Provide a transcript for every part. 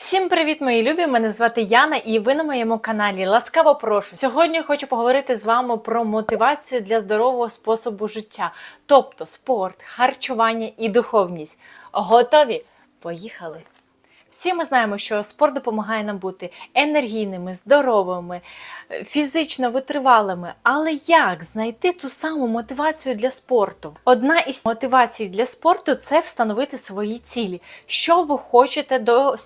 Всім привіт, мої любі! Мене звати Яна, і ви на моєму каналі. Ласкаво прошу. Сьогодні хочу поговорити з вами про мотивацію для здорового способу життя, тобто спорт, харчування і духовність. Готові? Поїхали! Всі ми знаємо, що спорт допомагає нам бути енергійними, здоровими, фізично витривалими. Але як знайти ту саму мотивацію для спорту? Одна із мотивацій для спорту це встановити свої цілі. Що ви хочете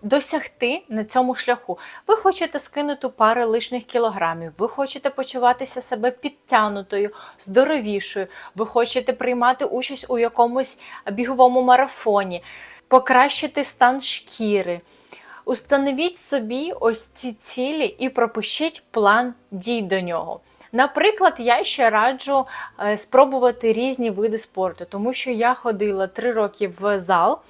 досягти на цьому шляху? Ви хочете скинути пару лишніх кілограмів, ви хочете почуватися себе підтягнутою, здоровішою, ви хочете приймати участь у якомусь біговому марафоні покращити стан шкіри. Установіть собі ось ці цілі і пропишіть план дій до нього. Наприклад, я ще раджу е, спробувати різні види спорту, тому що я ходила три роки в зал,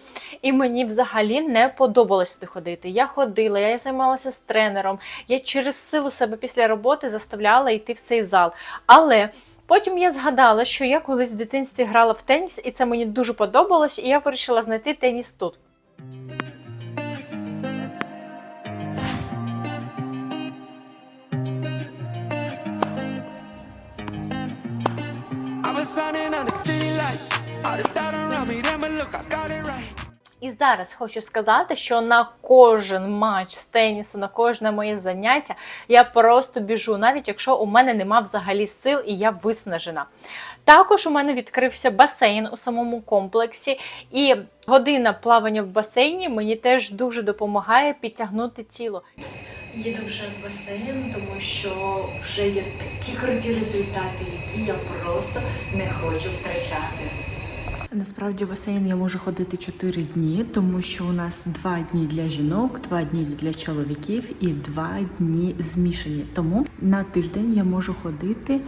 і мені взагалі не подобалось туди ходити. Я ходила, я займалася з тренером, я через силу себе після роботи заставляла йти в цей зал. Але Потім я згадала, що я колись в дитинстві грала в теніс, і це мені дуже подобалось, і я вирішила знайти теніс тут. I was І зараз хочу сказати, що на кожен матч з тенісу, на кожне моє заняття я просто біжу, навіть якщо у мене нема взагалі сил і я виснажена. Також у мене відкрився басейн у самому комплексі, і година плавання в басейні мені теж дуже допомагає підтягнути тіло. Їду вже в басейн, тому що вже є такі круті результати, які я просто не хочу втрачати. Насправді в басейн я можу ходити 4 дні, тому що у нас 2 дні для жінок, 2 дні для чоловіків і 2 дні змішані. Тому на тиждень я можу ходити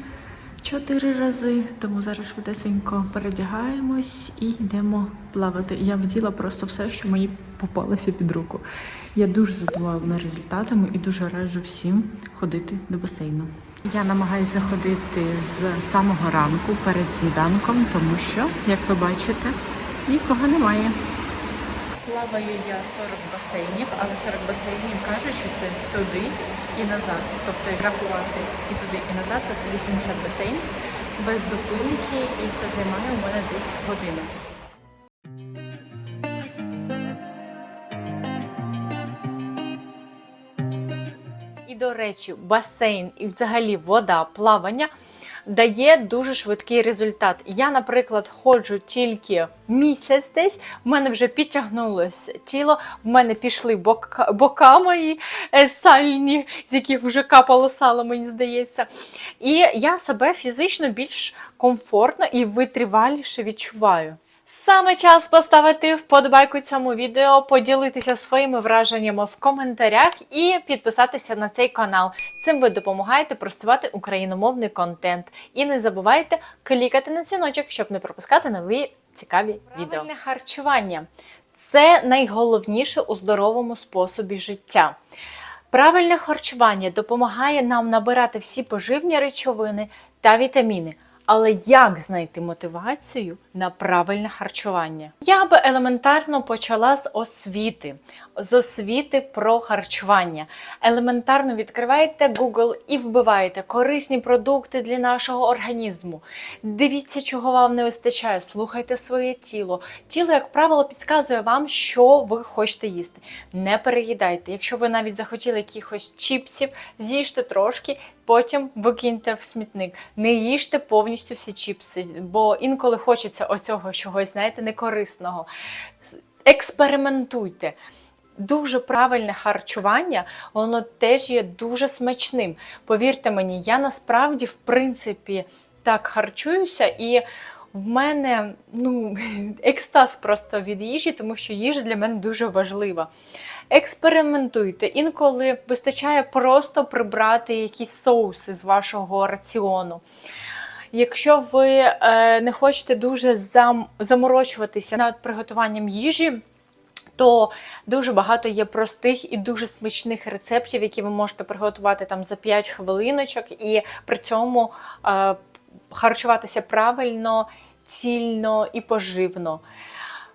4 рази. Тому зараз швидесенько передягаємось і йдемо плавати. Я вділа просто все, що мені попалося під руку. Я дуже задоволена результатами і дуже раджу всім ходити до басейну. Я намагаюся ходити з самого ранку перед сніданком, тому що, як ви бачите, нікого немає. Плаваю я 40 басейнів, але 40 басейнів кажуть, що це туди і назад. Тобто як рахувати і туди, і назад, то це 80 басейнів без зупинки, і це займає у мене десь годину. До речі, басейн і взагалі вода, плавання дає дуже швидкий результат. Я, наприклад, ходжу тільки місяць десь, в мене вже підтягнулося тіло, в мене пішли бока, бока мої е, сальні, з яких вже капало сало, мені здається. І я себе фізично більш комфортно і витриваліше відчуваю. Саме час поставити вподобайку цьому відео, поділитися своїми враженнями в коментарях і підписатися на цей канал. Цим ви допомагаєте просувати україномовний контент. І не забувайте клікати на дзвіночок, щоб не пропускати нові цікаві відео. Правильне харчування це найголовніше у здоровому способі життя. Правильне харчування допомагає нам набирати всі поживні речовини та вітаміни. Але як знайти мотивацію на правильне харчування? Я би елементарно почала з освіти, з освіти про харчування. Елементарно відкриваєте Google і вбиваєте корисні продукти для нашого організму. Дивіться, чого вам не вистачає, слухайте своє тіло. Тіло, як правило, підказує вам, що ви хочете їсти. Не переїдайте. Якщо ви навіть захотіли якихось чіпсів, з'їжте трошки, потім викиньте в смітник. Не їжте повністю всі чіпси, бо інколи хочеться оцього чогось, знаєте, некорисного. Експериментуйте. Дуже правильне харчування, воно теж є дуже смачним. Повірте мені, я насправді, в принципі, так харчуюся, і в мене ну, екстаз просто від їжі, тому що їжа для мене дуже важлива. Експериментуйте. Інколи вистачає просто прибрати якісь соуси з вашого раціону. Якщо ви е, не хочете дуже зам, заморочуватися над приготуванням їжі, то дуже багато є простих і дуже смачних рецептів, які ви можете приготувати там за 5 хвилиночок, і при цьому е, харчуватися правильно, цільно і поживно.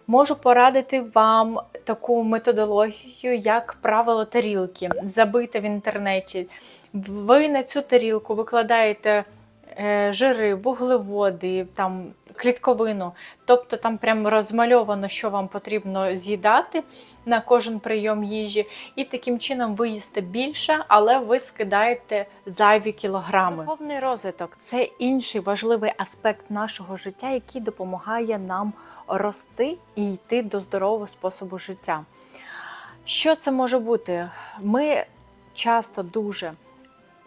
Можу порадити вам таку методологію, як правило тарілки, забите в інтернеті. Ви на цю тарілку викладаєте жири, вуглеводи, там клітковину. Тобто там прям розмальовано, що вам потрібно з'їдати на кожен прийом їжі. І таким чином ви їсте більше, але ви скидаєте зайві кілограми. Духовний розвиток це інший важливий аспект нашого життя, який допомагає нам рости і йти до здорового способу життя. Що це може бути? Ми часто дуже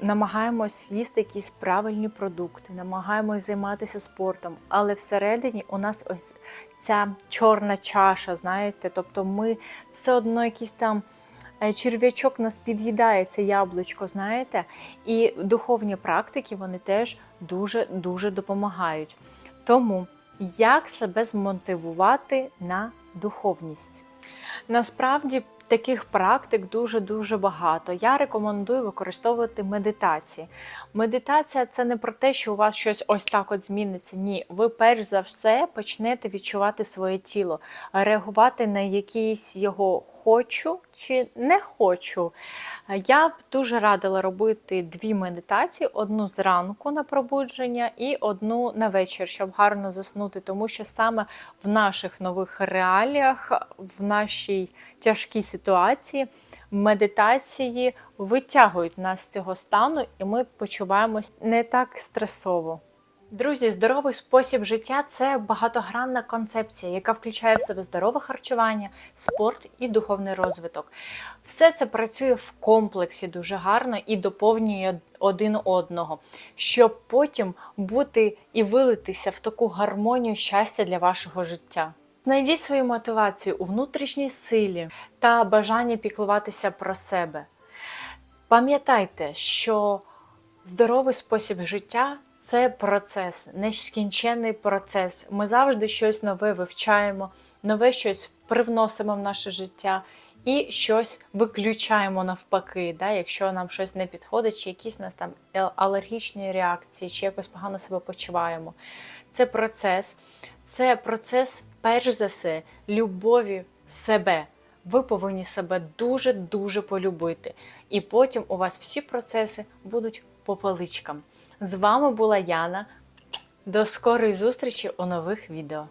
намагаємось їсти якісь правильні продукти, намагаємось займатися спортом, але всередині у нас ось ця чорна чаша, знаєте, тобто ми все одно якісь там. е, Черв'ячок нас під'їдає це яблучко, знаєте, і духовні практики вони теж дуже дуже допомагають. Тому як себе змотивувати на духовність? Насправді таких практик дуже-дуже багато. Я рекомендую використовувати медитації. Медитація це не про те, що у вас щось ось так от зміниться. Ні, ви перш за все почнете відчувати своє тіло, реагувати на якийсь його хочу чи не хочу. Я б дуже радила робити дві медитації: одну зранку на пробудження і одну на вечір, щоб гарно заснути, тому що саме в наших нових реаліях, в нашій тяжкій ситуації, медитації витягують нас з цього стану, і ми почуваємось не так стресово. Друзі, здоровий спосіб життя це багатогранна концепція, яка включає в себе здорове харчування, спорт і духовний розвиток. Все це працює в комплексі дуже гарно і доповнює один одного, щоб потім бути і вилитися в таку гармонію щастя для вашого життя. Знайдіть свою мотивацію у внутрішній силі та бажання піклуватися про себе. Пам'ятайте, що здоровий спосіб життя це процес, нескінченний процес. Ми завжди щось нове вивчаємо, нове щось привносимо в наше життя і щось виключаємо навпаки, да, якщо нам щось не підходить, чи якісь у нас там алергічні реакції, чи якось погано себе почуваємо. Це процес, це процес, перш за все, любові себе. Ви повинні себе дуже-дуже полюбити. І потім у вас всі процеси будуть по поличкам. З вами була Яна. До скорої зустрічі у нових відео.